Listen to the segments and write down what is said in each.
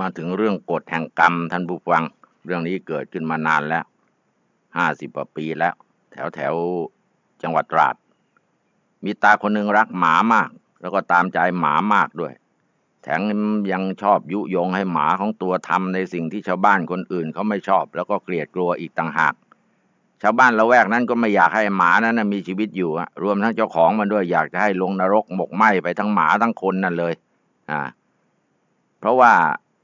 มาถึงเรื่องกฎแห่งกรรมท่านผู้ฟัง เรื่องนี้เกิดขึ้นมานานแล้วห้าสิบกว่าปีแล้ว แถวแถวจังหวัดตราด มีตาคนหนึ่งรักหมามาก แล้วก็ตามใจหมามากด้วย แถมยังชอบยุยงให้หมาของตัวทำในสิ่งที่ชาวบ้านคนอื่นเขาไม่ชอบ แล้วก็เกลียดกลัวอีกต่างหาก ชาวบ้านละแวกนั้นก็ไม่อยากให้หมานั้นมีชีวิตอยู่รวมทั้งเจ้าของมันด้วยอยากจะให้ลงนรกหมกไหม้ไปทั้งหมาทั้งคนนั่นเลย อ่า เพราะว่า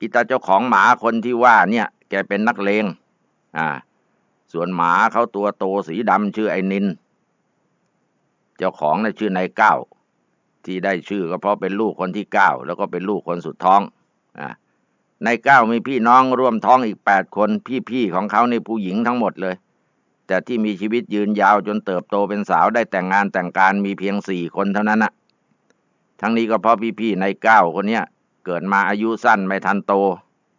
อิตาเจ้าของหมาคนที่ว่าเนี่ย แกเป็นนักเลง อ่า ส่วนหมาเขาตัวโตสีดำชื่อไอ้นิน เจ้าของน่ะชื่อนายเก้า ที่ได้ชื่อก็เพราะเป็นลูกคนที่เก้าแล้วก็เป็นลูกคนสุดท้อง อ่านายเก้ามีพี่น้องร่วมท้องอีกแปดคน พี่ๆของเขาในผู้หญิงทั้งหมดเลย แต่ที่มีชีวิตยืนยาวจนเติบโตเป็นสาวได้แต่งงานแต่งการมีเพียงสี่คนเท่านั้นนะทั้งนี้ก็เพราะพี่ๆในเก้าคนเนี้ย เกิดมาอายุสั้นไม่ทันโต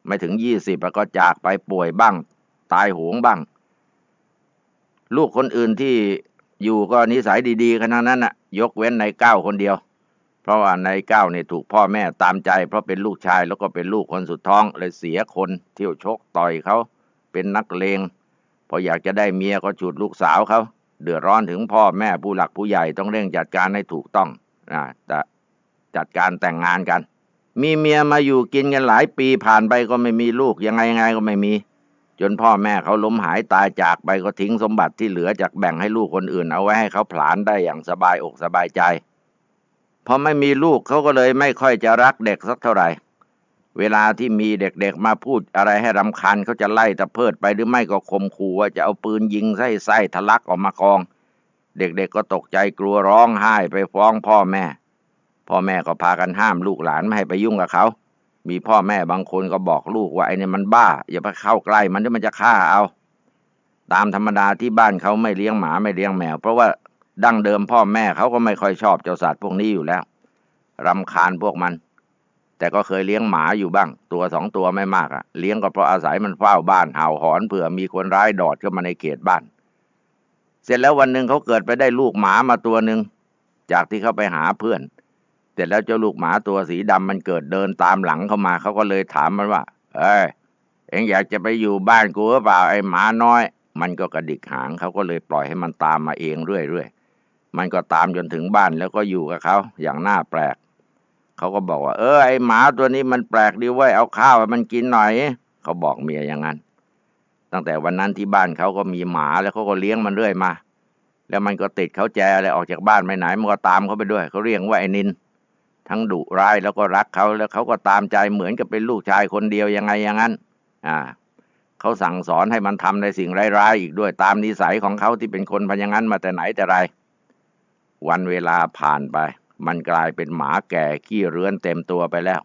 ไม่ถึงยี่สิบก็จากไปป่วยบ้าง ตายโหงบ้าง ลูกคนอื่นที่อยู่ก็นิสัยดีๆกันทั้งนั้นน่ะ ยกเว้นในเก้าคนเดียว เพราะว่าในเก้าเนี่ยถูกพ่อแม่ตามใจ เพราะเป็นลูกชายแล้วก็เป็นลูกคนสุดท้องเลยเสียคนเที่ยวชกต่อยเขาเป็นนักเลงพออยากจะได้เมียก็ฉุดลูกสาวเขาเดือดร้อนถึงพ่อแม่ผู้หลักผู้ใหญ่ต้องเร่งจัดการให้ถูกต้องนะจะจัดการแต่งงานกัน มีเมียมาอยู่กินกันหลายปีผ่านไปก็ไม่มีลูกยังไงยังไงก็ไม่มี จนพ่อแม่เขาล้มหายตายจากไปก็ทิ้งสมบัติที่เหลือจากแบ่งให้ลูกคนอื่น เอาไว้ให้เขาผลานได้อย่างสบายอกสบายใจพอไม่มีลูกเขาก็เลยไม่ค่อยจะรักเด็กสักเท่าไหร่ เวลาที่มีเด็กๆมาพูดอะไรให้รำคาญเขาจะไล่ตะเพิดไปหรือไม่ก็ข่มขู่ว่าจะเอาปืนยิงไส้ไส้ทะลักออกมากอง เด็กๆก็ตกใจกลัวร้องไห้ไปฟ้องพ่อแม่ พ่อแม่ก็พากันห้ามลูกหลานไม่ให้ไปยุ่งกับเขา มีพ่อแม่บางคนก็บอกลูกว่าไอ้นี่มันบ้า อย่าไปเข้าใกล้มันเดี๋ยวมันจะฆ่าเอา ตามธรรมดาที่บ้านเขาไม่เลี้ยงหมาไม่เลี้ยงแมว เพราะว่าดั้งเดิมพ่อแม่เขาก็ไม่ค่อยชอบเจ้าสัตว์พวกนี้อยู่แล้วรำคาญพวกมัน แต่ก็เคยเลี้ยงหมาอยู่บ้าง ตัวสองตัวไม่มากอะเลี้ยงก็เพราะอาศัยมันเฝ้าบ้านเห่าหอนเผื่อมีคนร้ายดอดเข้ามาในเขตบ้าน เสร็จแล้ววันหนึ่งเขาเกิดไปได้ลูกหมามาตัวหนึ่งจากที่เขาไปหาเพื่อน ร็จแล้วเจ้าลูกหมาตัวสีดำมันเกิดเดินตามหลังเข้ามาเขาก็เลยถามมันว่า เอ้ยเอ็งอยากจะไปอยู่บ้านกูหรือเปล่าไอ้หมาน้อย มันก็กระดิกหางเขาก็เลยปล่อยให้มันตามมาเองเรื่อยๆมันก็ตามจนถึงบ้านแล้วก็อยู่กับเขาอย่างน่าแปลกเขาก็บอกว่า เออไอ้หมาตัวนี้มันแปลกดีเว้ยเอาข้าวมันกินหน่อยเขาบอกเมียอย่างนั้น ตั้งแต่วันนั้นที่บ้านเขาก็มีหมาแล้วเขาก็เลี้ยงมันเรื่อยมาแล้วมันก็ติดเขาแจอะไรออกจากบ้านไปไหนมันก็ตามเขาไปด้วยเขาเรียกว่าไอ้นิน ทั้งดุร้ายแล้วก็รักเขาแล้วเขาก็ตามใจเหมือนกับเป็นลูกชายคนเดียวยังไงอย่างนั้น อ่าเขาสั่งสอนให้มันทำในสิ่งร้ายๆอีกด้วยตามนิสัยของเขาที่เป็นคนพันย่างนั้นมาแต่ไหนแต่ไร วันเวลาผ่านไป มันกลายเป็นหมาแก่ขี้เรือนเต็มตัวไปแล้ว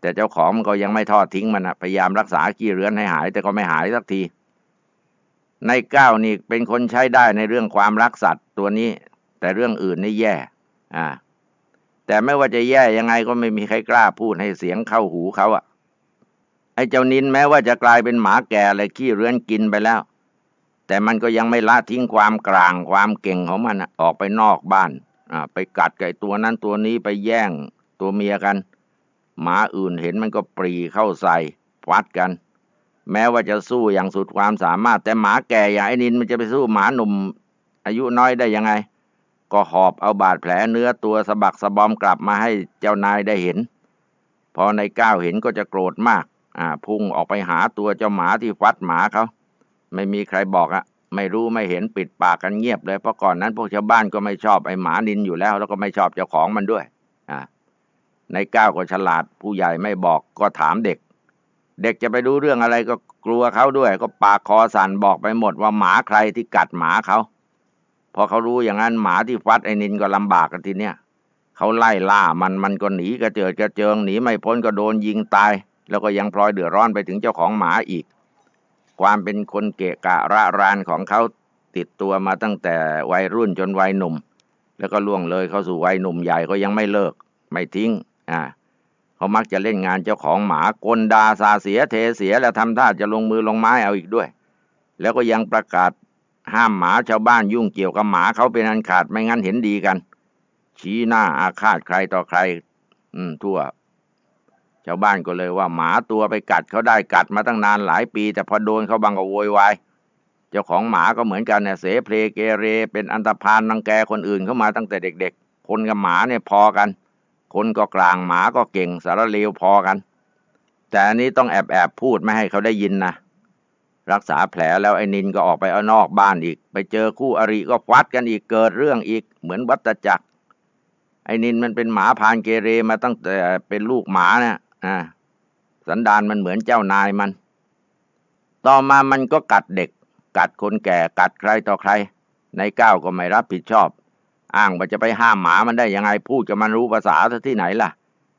แต่เจ้าของมันก็ยังไม่ทอดทิ้งมันนะพยายามรักษาขี้เรือนให้หาย แต่ก็ไม่หายสักที ในก้านี่เป็นคนใช้ได้ในเรื่องความรักสัตว์ตัวนี้ แต่เรื่องอื่นนี่แย่ อ่า แต่ไม่ว่าจะแย่ยังไงก็ไม่มีใครกล้าพูดให้เสียงเข้าหูเขาอะไอ้เจ้านินแม้ว่าจะกลายเป็นหมาแก่เลยขี้เรือนกินไปแล้ว แต่มันก็ยังไม่ละทิ้งความกลางความเก่งของมันออกไปนอกบ้านไปกัดไก่ตัวนั้นตัวนี้ไปแย่งตัวเมียกัน หมาอื่นเห็นมันก็ปรีเข้าใส่ฟัดกัน แม้ว่าจะสู้อย่างสุดความสามารถ แต่หมาแก่อย่างไอ้นินมันจะไปสู้หมาหนุ่มอายุน้อยได้ยังไง ก็หอบเอาบาดแผลเนื้อตัวสะบักสะบอมกลับมาให้เจ้านายได้เห็น พอในก้าวเห็นก็จะโกรธมาก อ่า พุ่งออกไปหาตัวเจ้าหมาที่ฟัดหมาเขา ไม่มีใครบอกอะไม่รู้ไม่เห็นปิดปากกันเงียบเลยเพราะก่อนนั้นพวกชาวบ้านก็ไม่ชอบไอ้หมานินอยู่แล้ว แล้วก็ไม่ชอบเจ้าของมันด้วย อ่า ในก้าวก็ฉลาด ผู้ใหญ่ไม่บอกก็ถามเด็ก เด็กจะไปดูเรื่องอะไรก็กลัวเขาด้วย ก็ปากคอสั่นบอกไปหมดว่าหมาใครที่กัดหมาเขา พอเขารู้อย่างนั้นหมาที่ฟัดไอ้นินก็ลำบากกันทีเนี้ยเขาไล่ล่ามันมันก็หนีกระเจิดกระเจิงหนีไม่พ้นก็โดนยิงตาย แล้วก็ยังพลอยเดือดร้อนไปถึงเจ้าของหมาอีก ความเป็นคนเกะกะระรานของเขาติดตัวมาตั้งแต่วัยรุ่นจนวัยหนุ่ม แล้วก็ล่วงเลยเข้าสู่วัยหนุ่มใหญ่ก็ยังไม่เลิก ไม่ทิ้งอ่าเขามักจะเล่นงานเจ้าของหมากลดาซาเสียเทเสียแล้วทำท่าจะลงมือลงไม้เอาอีกด้วย แล้วก็ยังประกาศ ห้ามหมาชาวบ้านยุ่งเกี่ยวกับหมาเขาเป็นอันขาดไม่งั้นเห็นดีกัน ชี้หน้าอาฆาตใครต่อใคร อืม ทั่ว ชาวบ้านก็เลยว่าหมาตัวไปกัดเขาได้กัดมาตั้งนานหลายปี แต่พอโดนเขาบังก็โวยวายเจ้าของหมาก็เหมือนกันเนี่ยเสเพลเกเร เป็นอันตรพานรังแกคนอื่นเข้ามาตั้งแต่เด็ก ๆ คนกับหมาเนี่ยพอกัน คนก็กลางหมาก็เก่งสารเลวพอกัน แต่อันนี้ต้องแอบแอบพูดไม่ให้เขาได้ยินนะ รักษาแผลแล้วไอ้นินก็ออกไปเอานอกบ้านอีก ไปเจอคู่อริก็ฟัดกันอีกเกิดเรื่องอีกเหมือนวัตจักร ไอ้นินมันเป็นหมาพานเกเรมาตั้งแต่เป็นลูกหมาเนี่ยอ่าสันดานมันเหมือนเจ้านายมัน ต่อมามันก็กัดเด็ก กัดคนแก่กัดใครต่อใคร ในก้าวก็ไม่รับผิดชอบ อ้างว่าจะไปห้ามหมามันได้ยังไงพูดจะมันรู้ภาษาที่ไหนล่ะ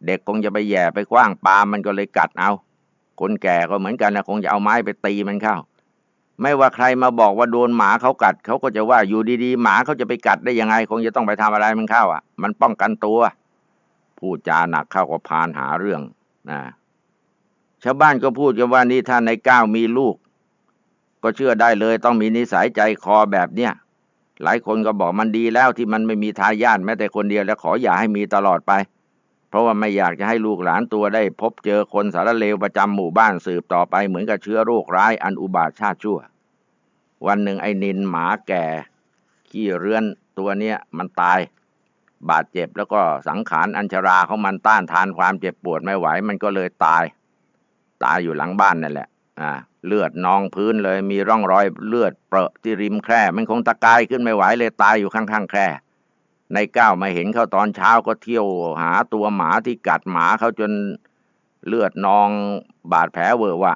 เด็กคงจะไปแย่ไปคว้างปามันก็เลยกัดเอา คนแก่ก็เหมือนกันนะคงจะเอาไม้ไปตีมันเข้า ไม่ว่าใครมาบอกว่าโดนหมาเขากัดเขาก็จะว่าอยู่ดีๆ หมาเขาจะไปกัดได้ยังไง คงจะต้องไปทำอะไรมันเข้าอะ มันป้องกันตัวพูดจาหนักเข้าก็พานหาเรื่องนะชาวบ้านก็พูดกันว่านี่ถ้าในก้าวมีลูก ก็เชื่อได้เลยต้องมีนิสัยใจคอแบบเนี้ยหลายคนก็บอกมันดีแล้วที่มันไม่มีทายาทแม้แต่คนเดียวและขออย่าให้มีตลอดไป ราะว่าไม่อยากจะให้ลูกหลานตัวได้พบเจอคนสารเลวประจำหมู่บ้านสืบต่อไปเหมือนกับเชื้อโรคร้ายอันอุบาทชาติชั่ว วันหนึ่งไอ้นินหมาแก่ขี้เรือนตัวเนี้ยมันตาย บาดเจ็บแล้วก็สังขารอัญชราของมันต้านทานความเจ็บปวดไม่ไหว มันก็เลยตาย ตายอยู่หลังบ้านนั่นแหละ อ่า เลือดนองพื้นเลยมีร่องรอยเลือดเปรอะที่ริมแคร่มันคงตะกายขึ้นไม่ไหวเลยตายอยู่ข้างๆแคร่ ในก้าวมาเห็นเขาตอนเช้าก็เที่ยวหาตัวหมาที่กัดหมาเขาจนเลือดนองบาดแผลเวอะวะ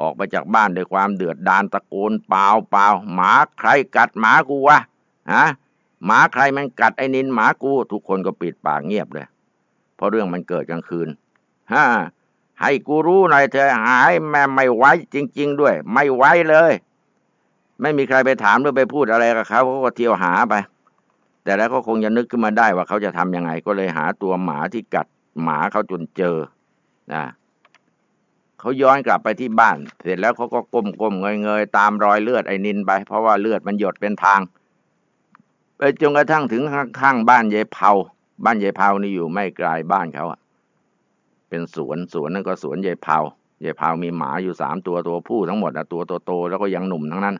ออกไปจากบ้านด้วยความเดือดดานตะโกนเปล่าเปล่าหมาใครกัดหมากูวะฮะหมาใครมันกัดไอ้นินหมากู ทุกคนก็ปิดปากเงียบเลย เพราะเรื่องมันเกิดกลางคืนฮ่าให้กูรู้หน่อยเธอหายแม่ไม่ไว้จริง ๆ ด้วย ไม่ไว้เลย ไม่มีใครไปถามหรือไปพูดอะไรกับเขาเขาก็เที่ยวหาไป แต่แล้วก็คงจะนึกขึ้นมาได้ว่าเขาจะทำยังไง ก็เลยหาตัวหมาที่กัดหมาเขาจนเจอนะเขาย้อนกลับไปที่บ้าน เสร็จแล้วเขาก็ก้มๆเงยๆตามรอยเลือดไอ้นินไป เพราะว่าเลือดมันหยดเป็นทาง ไปจนกระทั่งถึงข้างบ้านยายเผาบ้านยายเผานี่อยู่ไม่ไกลบ้านเขาอะเป็นสวนสวนนั่นก็สวนยายเผายายเผามีหมาอยู่สามตัวตัวผู้ทั้งหมดนะตัวโตๆแล้วก็ยังหนุ่มทั้งนั้น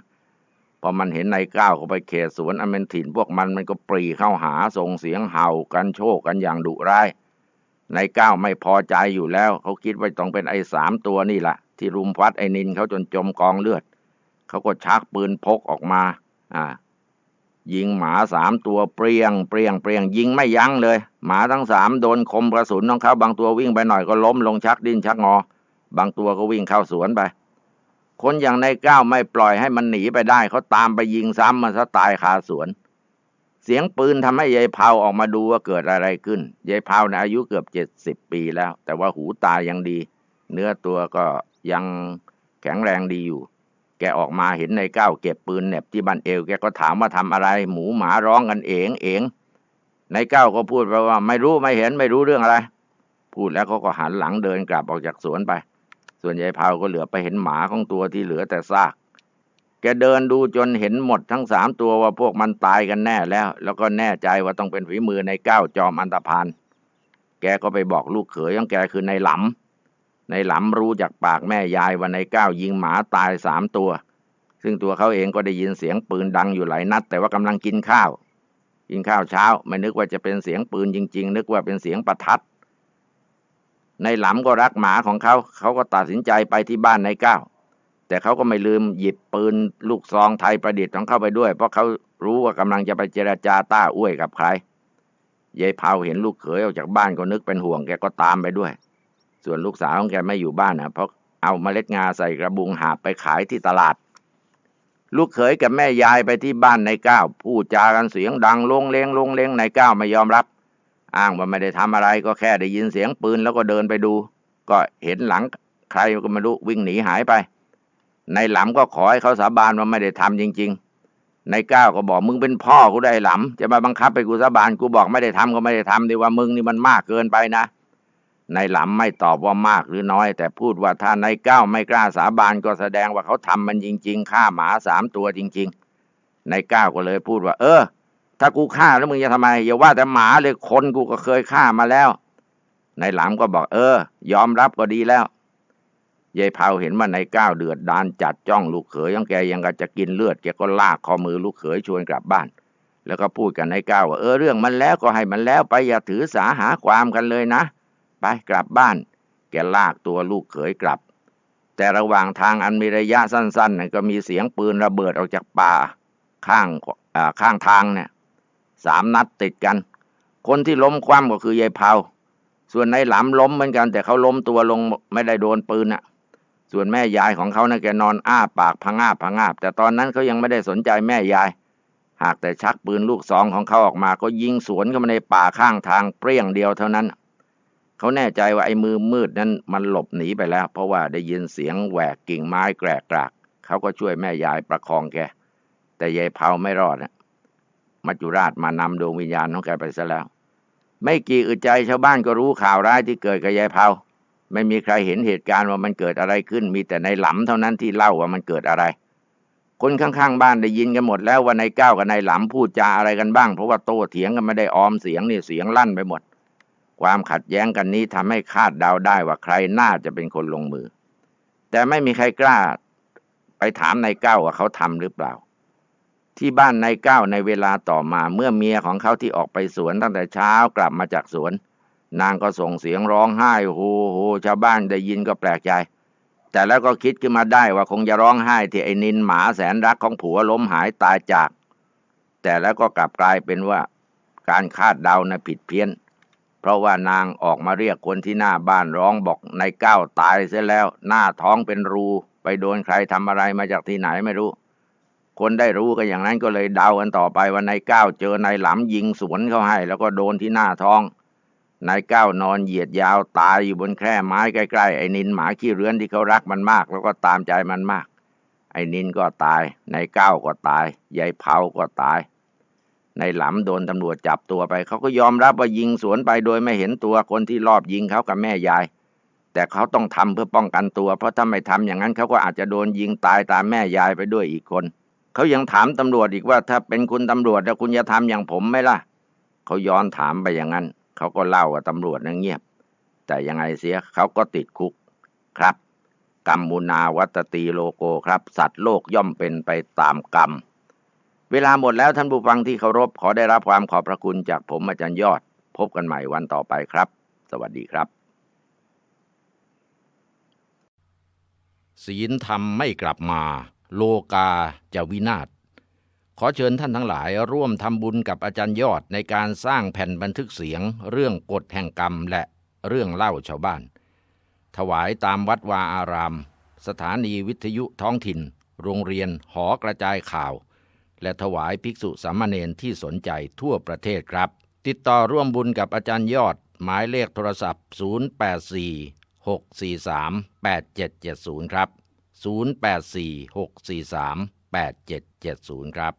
พอมันเห็นนายก้าวเข้าไปเขตสวนอเป็นถิ่นพวกมันมันก็ปรีเข้าหาส่งเสียงเห่ากันโชกกันอย่างดุร้ายนายก้าวไม่พอใจอยู่แล้ว เขาคิดว่าต้องเป็นไอ้สามตัวนี่แหละที่รุมฟัดไอ้นินเขาจนจมกองเลือด เขาก็ชักปืนพกออกมา อ่า ยิงหมาสามตัวเปรียงเปรียงเปรียงยิงไม่ยั้งเลย หมาทั้งสามโดนคมกระสุนของเขาบางตัววิ่งไปหน่อยก็ล้มลงชักดิ้นชักงอ บางตัวก็วิ่งเข้าสวนไป คนอย่างนายก้าวไม่ปล่อยให้มันหนีไปได้เขาตามไปยิงซ้ำมันซะตายคาสวน เสียงปืนทำให้ยายเผาออกมาดูว่าเกิดอะไรขึ้นยายเผาในอายุเกือบเจ็ดสิบปีแล้ว แต่ว่าหูตายังดี เนื้อตัวก็ยังแข็งแรงดีอยู่ แกออกมาเห็นในก้าวเก็บปืนเหน็บที่บันเอว แกก็ถามว่าทำอะไร หมูหมาร้องกันเองเองในก้าวก็พูดไปว่า ไม่รู้ไม่เห็นไม่รู้เรื่องอะไร พูดแล้วเขาก็หันหลังเดินกลับออกจากสวนไป ส่วนยายเผาก็เหลือไปเห็นหมาของตัวที่เหลือแต่ซาก แกเดินดูจนเห็นหมดทั้งสามตัวว่าพวกมันตายกันแน่แล้ว แล้วก็แน่ใจว่าต้องเป็นฝีมือในก้าวจอมอันตพานแกก็ไปบอกลูกเขยของแกคือในหลำในหลำรู้จากปากแม่ยายว่าในก้าวยิงหมาตายสามตัว ซึ่งตัวเขาเองก็ได้ยินเสียงปืนดังอยู่หลายนัด แต่ว่ากำลังกินข้าว กินข้าวเช้า ไม่นึกว่าจะเป็นเสียงปืนจริง ๆ นึกว่าเป็นเสียงประทัด ในหลำก็รักหมาของเขา เขาก็ตัดสินใจไปที่บ้านในก้าวแต่เขาก็ไม่ลืมหยิบปืนลูกซองไทยประดิษฐ์ของเข้าไปด้วย เพราะเขารู้ว่ากำลังจะไปเจราจาต้าอ้วยกับใครยายเผาเห็นลูกเขยออกจากบ้านก็นึกเป็นห่วงแกก็ตามไปด้วย ส่วนลูกสาวของแกไม่อยู่บ้านนะเพราะเอาเมล็ดงาใส่กระบุงหาบไปขายที่ตลาด ลูกเขยกับแม่ยายไปที่บ้านในก้าวพูดจากันเสียงดังลงเลงลงเลงในก้าวไม่ยอมรับ อ้างว่าไม่ได้ทำอะไรก็แค่ได้ยินเสียงปืนแล้วก็เดินไปดู ก็เห็นหลังใครก็ไม่รู้วิ่งหนีหายไป ในหลำก็ขอให้เขาสาบานว่าไม่ได้ทำจริง ๆ ในก้าวก็บอกมึงเป็นพ่อกูได้หลำจะมาบังคับไปกูสาบานกูบอกไม่ได้ทำก็ไม่ได้ทำดีว่ามึงนี่มันมากเกินไปนะในหลำไม่ตอบว่ามากหรือน้อย แต่พูดว่าถ้าในก้าวไม่กล้าสาบานก็แสดงว่าเขาทำมันจริง ๆฆ่าหมาสามตัวจริงๆในก้าวก็เลยพูดว่า เออ ถ้ากูฆ่าแล้วมึงจะทำไม อย่าว่าแต่หมาเลยคนกูก็เคยฆ่ามาแล้ว นายหลามก็บอก เออ ยอมรับก็ดีแล้วยายเผาเห็นว่านายก้าวเดือดดานจัดจ้องลูกเขยของแกยังก็จะกินเลือดแกก็ลากคอมือลูกเขยชวนกลับบ้าน แล้วก็พูดกันนายก้าวว่าเออเรื่องมันแล้วก็ให้มันแล้วไปอย่าถือสาหาความกันเลยนะ ไปกลับบ้าน แกลากตัวลูกเขยกลับ แต่ระหว่างทางอันมีระยะสั้นๆน่ะก็มีเสียงปืนระเบิดออกจากป่าข้างข้างทางเนี่ย สามนัดติดกัน คนที่ล้มคว่ำก็คือยายเผาส่วนนายหลำล้มเหมือนกัน แต่เขาล้มตัวลงไม่ได้โดนปืนน่ะ ส่วนแม่ยายของเขานะ่ะแกนอนอ้าปากพังอาบพังอาบแต่ตอนนั้นเขายังไม่ได้สนใจแม่ยาย หากแต่ชักปืนลูกซองของเขาออกมาก็ยิงสวนเข้ามาในป่าข้างทางเปรี้ยงเดียวเท่านั้น เขาแน่ใจว่าไอ้มือมืดนั้นมันหลบหนีไปแล้ว เพราะว่าได้ยินเสียงแหวกกิ่งไม้แกรกกรากเขาก็ช่วยแม่ยายประคองแก แต่ยายเผาไม่รอดนะ มัจจุราชมานำดวงวิญญาณของแกไปซะแล้ว ไม่กี่อึดใจชาวบ้านก็รู้ข่าวร้ายที่เกิดกับยายเผาไม่มีใครเห็นเหตุการณ์ว่ามันเกิดอะไรขึ้น มีแต่ในหลำเท่านั้นที่เล่าว่ามันเกิดอะไร คนข้างๆบ้านได้ยินกันหมดแล้วว่าในก้าวกับในหลำพูดจาอะไรกันบ้าง เพราะว่าโต้เถียงกันไม่ได้ออมเสียงนี่เสียงลั่นไปหมด ความขัดแย้งกันนี้ทำให้คาดเดาได้ว่าใครน่าจะเป็นคนลงมือ แต่ไม่มีใครกล้า ไปถามนายก้าว่าเขาทำหรือเปล่า ที่บ้านนายก้าวในเวลาต่อมาเมื่อเมียของเขาที่ออกไปสวนตั้งแต่เช้ากลับมาจากสวน นางก็ส่งเสียงร้องไห้โฮโฮชาวบ้านได้ยินก็แปลกใจ แต่แล้วก็คิดขึ้นมาได้ว่าคงจะร้องไห้ที่ไอ้นินหมาแสนรักของผัวล้มหายตายจาก แต่แล้วก็กลับกลายเป็นว่าการคาดเดานะผิดเพี้ยน เพราะว่านางออกมาเรียกคนที่หน้าบ้านร้องบอกนายก้าวตายเสียแล้ว หน้าท้องเป็นรู ไปโดนใครทำอะไรมาจากที่ไหนไม่รู้ คนได้รู้ก็อย่างนั้นก็เลยเดากันต่อไปว่านายก้าวเจอนายหลำยิงสวนเข้าให้ แล้วก็โดนที่หน้าท้องนายก้าวนอนเหยียดยาวตายอยู่บนแคร่ไม้ใกล้ๆไอ้นินหมาขี้เรือนที่เขารักมันมาก แล้วก็ตามใจมันมาก ไอ้นินก็ตายนายก้าวก็ตายยายเผาก็ตายนายหลำโดนตำรวจจับตัวไป เขาก็ยอมรับว่ายิงสวนไปโดยไม่เห็นตัวคนที่รอบยิงเขากับแม่ยาย แต่เขาต้องทำเพื่อป้องกันตัว เพราะถ้าไม่ทำอย่างนั้นเขาก็อาจจะโดนยิงตายตามแม่ยายไปด้วยอีกคน เขายังถามตำรวจอีกว่า ถ้าเป็นคุณตำรวจแล้วคุณจะทำอย่างผมไหมล่ะ เขาย้อนถามไปอย่างนั้น เขาก็เล่าว่าตำรวจนั่งเงียบ แต่ยังไงเสียเขาก็ติดคุกครับกรรมมุนาวัตตีโลโกครับ สัตว์โลกย่อมเป็นไปตามกรรม เวลาหมดแล้วท่านผู้ฟังที่เคารพขอได้รับความขอบพระคุณจากผมอาจารย์ยอด พบกันใหม่วันต่อไปครับ สวัสดีครับ ศีลธรรมไม่กลับมา โลกาจะวินาศ ขอเชิญท่านทั้งหลายร่วมทำบุญกับอาจารย์ยอดในการสร้างแผ่นบันทึกเสียง เรื่องกฎแห่งกรรมและเรื่องเล่าชาวบ้าน ถวายตามวัดวาอาราม สถานีวิทยุท้องถิ่น โรงเรียนหอกระจายข่าว และถวายภิกษุสามเณรที่สนใจทั่วประเทศครับ ติดต่อร่วมบุญกับอาจารย์ยอด หมายเลขโทรศัพท์ 084 643 8770 ครับ 084 643 8770 ครับ